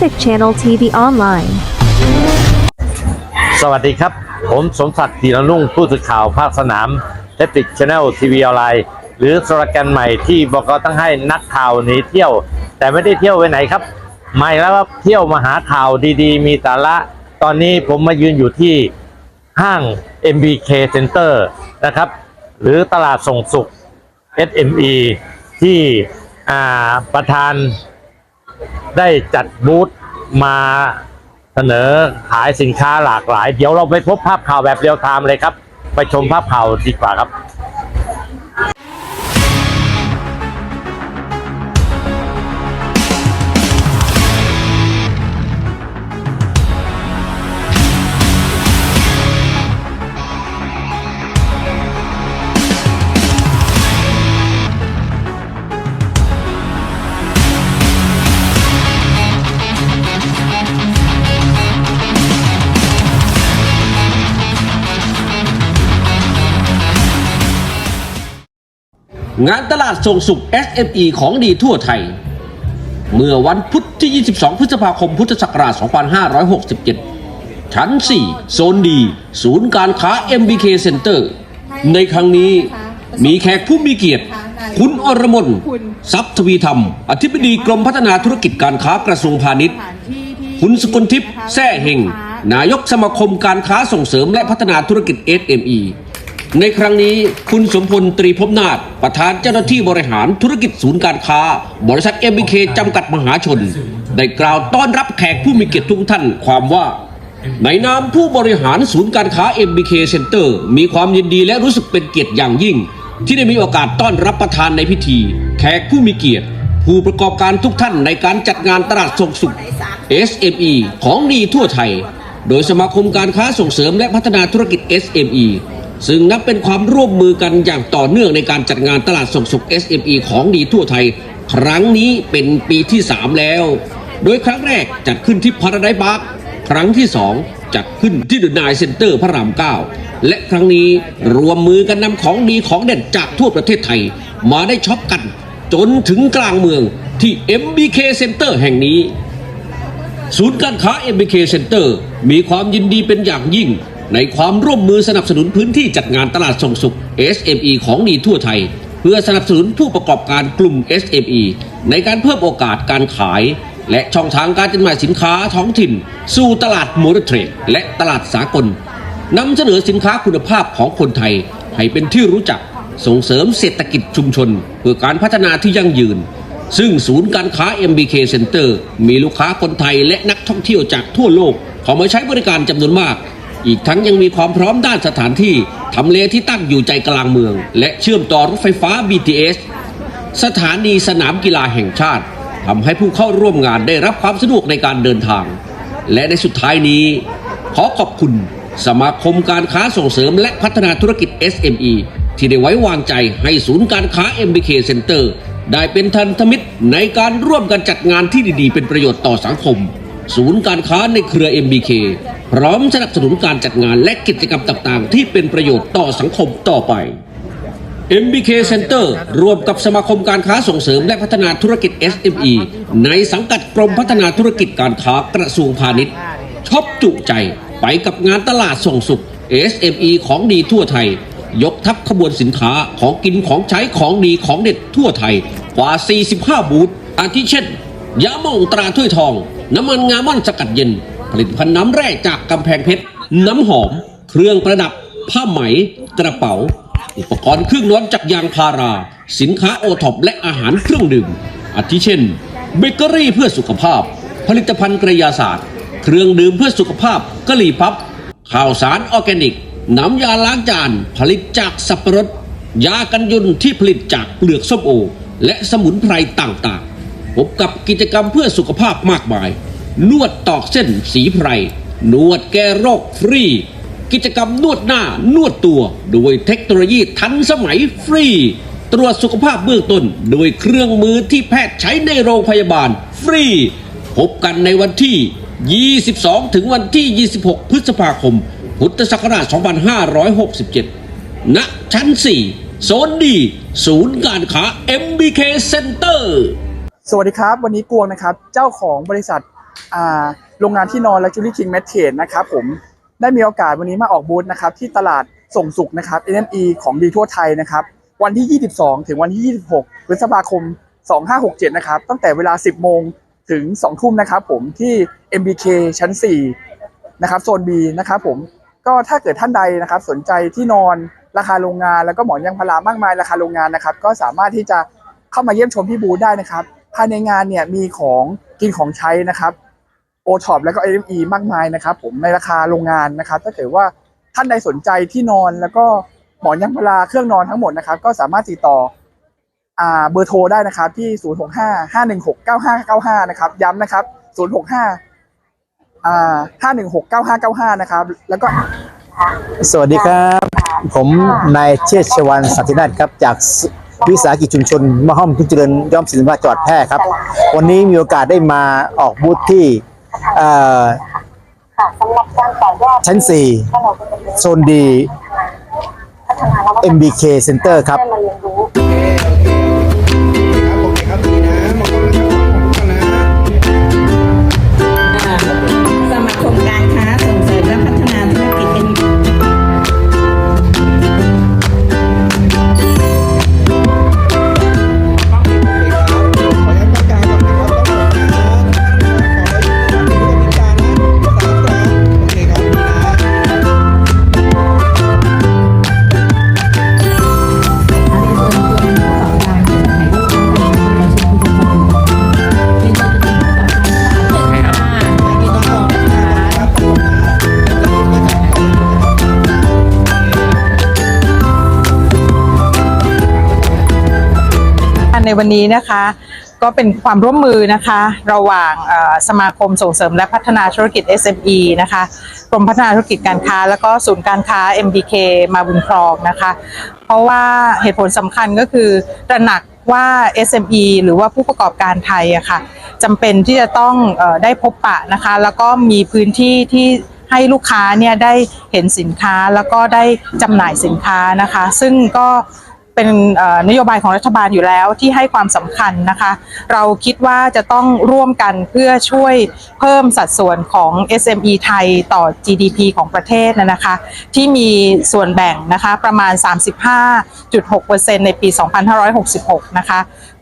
Traffic Channel TV Online. สวัสดีครับ ผมสมศักดิ์ธีรนุ่งผู้สื่อข่าวภาคสนามเทปิกช n แนลทีวีออนไลน์หรือสโลแกนใหม่ที่บอกเราต้องให้นักข่าวหนีเที่ยว แต่ไม่ได้เที่ยวไปไหนครับใหม่แล้วครับเที่ยวมาหาข่าวดีๆ มีสาระ ตอนนี้ผมมายืนอยู่ที่ห้าง MBK Center นะครับ หรือตลาดส่งสุข SME ที่ประธาน ได้จัดบูธมาเสนอขายสินค้าหลากหลาย เดี๋ยวเราไปพบภาพข่าวแบบเรียลไทม์เลยครับ ไปชมภาพข่าวดีกว่าครับ งานตลาดส่งสุข SME ของดีทั่วไทย เมื่อวันพุธที่ 22 พฤษภาคม พุทธศักราช 2567 ชั้น 4 โซนดี ศูนย์การค้า MBK Center ในครั้งนี้มีแขกผู้มีเกียรติ คุณอรมนทรัพย์ทวีธรรม อธิบดีกรมพัฒนาธุรกิจการค้ากระทรวงพาณิชย์ คุณสกลทิพย์แซ่เฮงนายกสมาคมการค้าส่งเสริมและพัฒนาธุรกิจ SME ในครั้งนี้คุณสมพลตรีพบนาถประธานเจ้าหน้าที่บริหารธุรกิจศูนย์การค้า บริษัท MBK จำกัดมหาชน ได้กล่าวต้อนรับแขกผู้มีเกียรติทุกท่านความว่า ในนามผู้บริหารศูนย์การค้า MBK Center มีความยินดีและรู้สึกเป็นเกียรติอย่างยิ่ง ที่ได้มีโอกาสต้อนรับประธานในพิธี แขกผู้มีเกียรติ ผู้ประกอบการทุกท่านในการจัดงานตลาดส่งสุข SME ของดีทั่วไทย โดยสมาคมการค้าส่งเสริมและพัฒนาธุรกิจ SME ซึ่งนับเป็นความร่วมมือกันอย่างต่อเนื่องในการจัดงานตลาดส่งสุข SME ของดีทั่วไทย ครั้งนี้เป็นปีที่ 3 แล้ว โดยครั้งแรกจัดขึ้นที่พาราไดบาร์ครั้งที่ 2 จัดขึ้นที่เดอะนายเซ็นเตอร์พระราม 9 และครั้งนี้รวมมือกันนำของดีของเด่นจากทั่วประเทศไทย มาได้ช็อปกัน จนถึงกลางเมืองที่ MBK Center แห่งนี้ ศูนย์การค้า MBK Center มีความยินดีเป็นอย่างยิ่ง ในความร่วมมือสนับสนุนพื้นที่จัดงานตลาดส่งสุข SME ของดีทั่วไทย เพื่อสนับสนุนผู้ประกอบการกลุ่ม SME ในการเพิ่มโอกาสการขาย และช่องทางการจำหน่ายสินค้าท้องถิ่น สู่ตลาดโมเดลเทรดและตลาดสากลนำเสนอสินค้าคุณภาพของคนไทย ให้เป็นที่รู้จักส่งเสริมเศรษฐกิจชุมชน เพื่อการพัฒนาที่ยั่งยืน ซึ่งศูนย์การค้า MBK Center มีลูกค้าคนไทยและนักท่องเที่ยวจากทั่วโลกเข้ามาใช้บริการจำนวนมาก อีกทั้งยังมีความพร้อมด้านสถานที่ทำเลที่ตั้งอยู่ใจกลางเมือง และเชื่อมต่อรถไฟฟ้า BTS สถานีสนามกีฬาแห่งชาติทำให้ผู้เข้าร่วมงานได้รับความสะดวกในการเดินทาง และในสุดท้ายนี้ ขอขอบคุณสมาคมการค้าส่งเสริมและพัฒนาธุรกิจ SME ที่ได้ไว้วางใจให้ศูนย์การค้า MBK Center ได้เป็นทันธมิตรในการร่วมกันจัดงานที่ดีๆ เป็นประโยชน์ต่อสังคม ศูนย์การค้าในเครือ MBK พร้อมสนับสนุนการจัดงานและกิจกรรมต่างๆ ที่เป็นประโยชน์ต่อสังคมต่อไป MBK Center ร่วมกับสมาคมการค้าส่งเสริมและพัฒนาธุรกิจ SME ในสังกัดกรมพัฒนาธุรกิจการค้ากระทรวงพาณิชย์ช็อปจุใจไปกับงานตลาดส่งสุข SME ของดีทั่วไทย ยกทัพขบวนสินค้าของกินของใช้ของดีของเด็ดทั่วไทย กว่า 45 บูธอาทิเช่นยาหม่องตราถ้วยทอง น้ำมันงาม่อนสกัดเย็น ผลิตภัณฑ์น้ำแร่จากกำแพงเพชร น้ำหอม เครื่องประดับ ผ้าไหม กระเป๋า อุปกรณ์เครื่องนอนจากยางพารา สินค้าโอท็อปและอาหารเครื่องดื่ม อาทิเช่น เบเกอรี่เพื่อสุขภาพ ผลิตภัณฑ์กระยาศาสตร์ เครื่องดื่มเพื่อสุขภาพกะหรี่พับ ข้าวสารออร์แกนิก น้ำยาล้างจาน ผลิตจากสับปะรด ยากันยุนที่ผลิตจากเปลือกส้มโอ และสมุนไพรต่างๆ พบกับกิจกรรมเพื่อสุขภาพมากมาย นวดตอกเส้นสีไพร นวดแก้โรคฟรี กิจกรรมนวดหน้านวดตัวโดยเทคโนโลยีทันสมัยฟรี ตรวจสุขภาพเบื้องต้นโดยเครื่องมือที่แพทย์ใช้ในโรงพยาบาลฟรี พบกันในวันที่ 22 ถึงวันที่ 26 พฤษภาคม พุทธศักราช 2567 ณ ชั้น 4 โซนดี ศูนย์การค้า MBK Center สวัสดีครับ วันนี้กวงนะครับ เจ้าของบริษัท โรงงานที่นอน Luxury King m a t e นะครับผมได้มีโอกาสวันนี้มาออกบูธนะครับที่ตลาดส่งสุขนะครับ NME ของดีทั่วไทยนะครับ วันที่ 22 ถึงวันที่ 26 พฤษภาคม 2567 นะครับ ตั้งแต่เวลา 10 โมงถึง 2 ทุ่มนะครับผมที่ MBK ชั้น 4 นะครับโซน B นะครับผมก็ถ้าเกิดท่านใดนะครับสนใจที่นอนราคาโรงงาน แล้วก็หมอนยางพารามากมายราคาโรงงานนะครับ ก็สามารถที่จะเข้ามาเยี่ยมชมที่บูธได้นะครับ ภายในงานเนี่ยมีของกินของใช้นะครับ โอท็อปแล้วก็ LME มากมายนะครับ ผมในราคาโรงงานนะครับถ้าเกิดว่าท่านใดสนใจที่นอนแล้วก็หมอนยางพาราเครื่องนอนทั้งหมดนะครับ ก็สามารถติดต่ออเบอร์โทรได้นะครับ ที่ 065 516 9595 นะครับ ย้ำนะครับ 065อ่าห้าหนึ่งหกเก้าห้าเก้าห้านะครับ แล้วก็ สวัสดีครับ ผมนายเชษชวันสันตินาถครับ จากวิสาหกิจชุมชนมะฮ่อมทุนเจริญย่อมศิลปะจังหวัดแพร่ครับ วันนี้มีโอกาสได้มาออกบูธที่ เอ่อชั้น 4 โซนดี MBK Center ครับส ในวันนี้นะคะ ก็เป็นความร่วมมือนะคะ ระหว่างสมาคมส่งเสริมและพัฒนาธุรกิจ SME นะคะกรมพัฒนาธุรกิจการค้า แล้วก็ศูนย์การค้า MBK มาบุญครองนะคะ เพราะว่าเหตุผลสำคัญก็คือตระหนักว่า SME หรือว่าผู้ประกอบการไทยอะค่ะจำเป็นที่จะต้องอได้พบปะนะคะ แล้วก็มีพื้นที่ที่ให้ลูกค้าเนี่ยได้เห็นสินค้าแล้วก็ได้จำหน่ายสินค้านะคะ ซึ่งก็ เป็นนโยบายของรัฐบาลอยู่แล้วที่ให้ความสำคัญนะคะ เราคิดว่าจะต้องร่วมกันเพื่อช่วยเพิ่มสัดส่วนของ SME ไทยต่อ GDP ของประเทศนะนะคะ ที่มีส่วนแบ่งนะคะประมาณ 35.6%ในปี 2566 นะคะ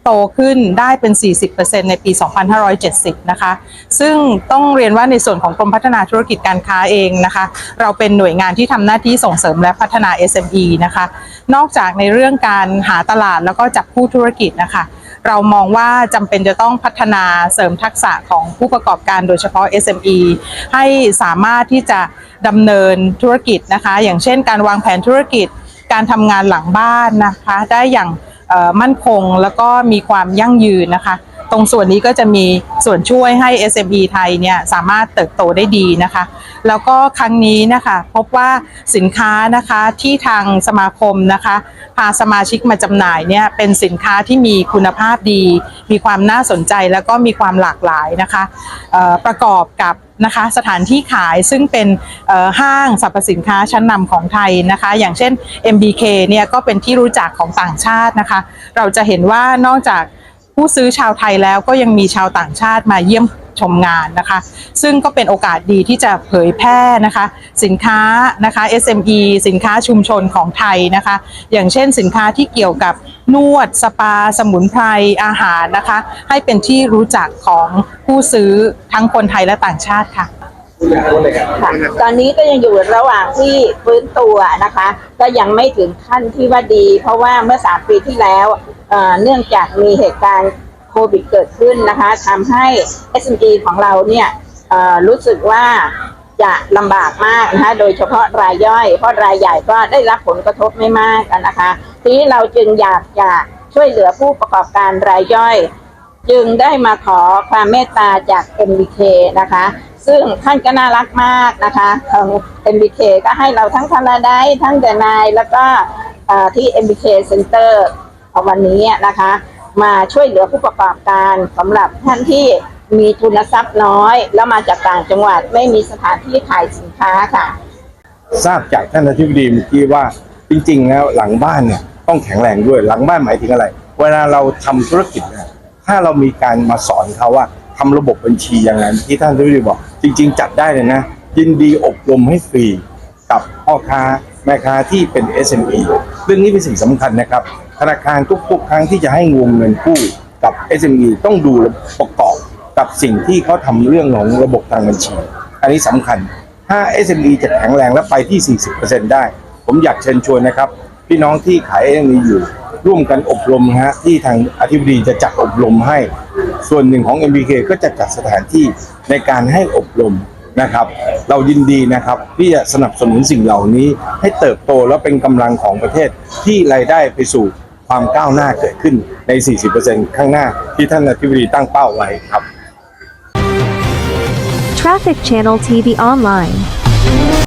โตขึ้นได้เป็น 40%ในปี 2570 นะคะ ซึ่งต้องเรียนว่าในส่วนของกรมพัฒนาธุรกิจการค้าเองนะคะ เราเป็นหน่วยงานที่ทำหน้าที่ส่งเสริมและพัฒนา SME นะคะ นอกจากในเรื่องการหาตลาดแล้วก็จับคู่ธุรกิจนะคะเรามองว่าจำเป็นจะต้องพัฒนาเสริมทักษะของผู้ประกอบการโดยเฉพาะ SME ให้สามารถที่จะดำเนินธุรกิจนะคะ อย่างเช่นการวางแผนธุรกิจ การทำงานหลังบ้านนะคะ ได้อย่าง มั่นคงแล้วก็มีความยั่งยืนนะคะ ตรงส่วนนี้ก็จะมีส่วนช่วยให้ SME ไทยเนี่ยสามารถเติบโตได้ดีนะคะ แล้วก็ครั้งนี้นะคะพบว่าสินค้านะคะที่ทางสมาคมนะคะพาสมาชิกมาจำหน่ายเนี่ยเป็นสินค้าที่มีคุณภาพดี มีความน่าสนใจแล้วก็มีความหลากหลายนะคะประกอบกับ นะคะ สถานที่ขายซึ่งเป็นห้างสรรพสินค้าชั้นนำของไทยนะคะ อย่างเช่น MBK เนี่ยก็เป็นที่รู้จักของต่างชาตินะคะ เราจะเห็นว่านอกจากผู้ซื้อชาวไทยแล้วก็ยังมีชาวต่างชาติมาเยี่ยม ชมงานนะคะ ซึ่งก็เป็นโอกาสดีที่จะเผยแพร่นะคะ สินค้านะคะ SME สินค้าชุมชนของไทยนะคะ อย่างเช่นสินค้าที่เกี่ยวกับนวดสปา สมุนไพรอาหารนะคะ ให้เป็นที่รู้จักของผู้ซื้อทั้งคนไทยและต่างชาติค่ะค่ะตอนนี้ก็ยังอยู่ระหว่างที่ฟื้นตัวนะคะ ก็ยังไม่ถึงขั้นที่ว่าดี เพราะว่าเมื่อสามปีที่แล้วเนื่องจากมีเหตุการณ์ วิดเกิดขึ้นนะคะทำให้ SME ของเราเนี่ยรู้สึกว่าจะลำบากมากนะคะโดยเฉพาะรายย่อย เพราะรายใหญ่ก็ได้รับผลกระทบไม่มากนะคะ ทีนี้เราจึงอยากจะช่วยเหลือผู้ประกอบการรายย่อย จึงได้มาขอความเมตตาจาก MBK นะคะ ซึ่งท่านก็น่ารักมากนะคะทาง MBK ก็ให้เราทั้งพาราไดทั้งเดนายแล้วก็เอ่อที่ MBK Center วันนี้นะคะ มาช่วยเหลือผู้ประกอบการสำหรับท่านที่มีทุนทรัพย์น้อย แล้วมาจากต่างจังหวัดไม่มีสถานที่ขายสินค้าค่ะ ทราบจากท่านอธิบดีเมื่อกี้ว่าจริง ๆ แล้วหลังบ้านเนี่ยต้องแข็งแรงด้วยหลังบ้านหมายถึงอะไร เวลาเราทำธุรกิจเนี่ยถ้าเรามีการมาสอนเขาว่าทำระบบบัญชีอย่างนั้นที่ท่านทวีบอก จริง ๆ จัดได้เลยนะ ยินดีอบรมให้ฟรีกับพ่อค้าแม่ค้าที่เป็น SME เรื่องนี้เป็นสิ่งสำคัญนะครับ ธนาคารทุกๆครั้งที่จะให้วงเงินกู้กับ SME ต้องดูประกอบกับสิ่งที่เขาทำเรื่องของระบบทางบัญชี อันนี้สำคัญ ถ้า SME จะแข็งแรงและไปที่ 40%ได้ ผมอยากเชิญชวนนะครับ พี่น้องที่ขาย SME อยู่ ร่วมกันอบรมนะฮะที่ทางอธิบดีจะจัดอบรมให้ ส่วนหนึ่งของ MBK ก็จะจัดสถานที่ในการให้อบรมนะครับ เรายินดีนะครับที่จะสนับสนุนสิ่งเหล่านี้ให้เติบโตแล้วเป็นกำลังของประเทศที่รายได้ไปสู่ ความก้าวหน้าเกิดขึ้นใน 40%ข้างหน้าที่ท่านอธิบดีตั้งเป้าไว้ครับ Traffic Channel TV Online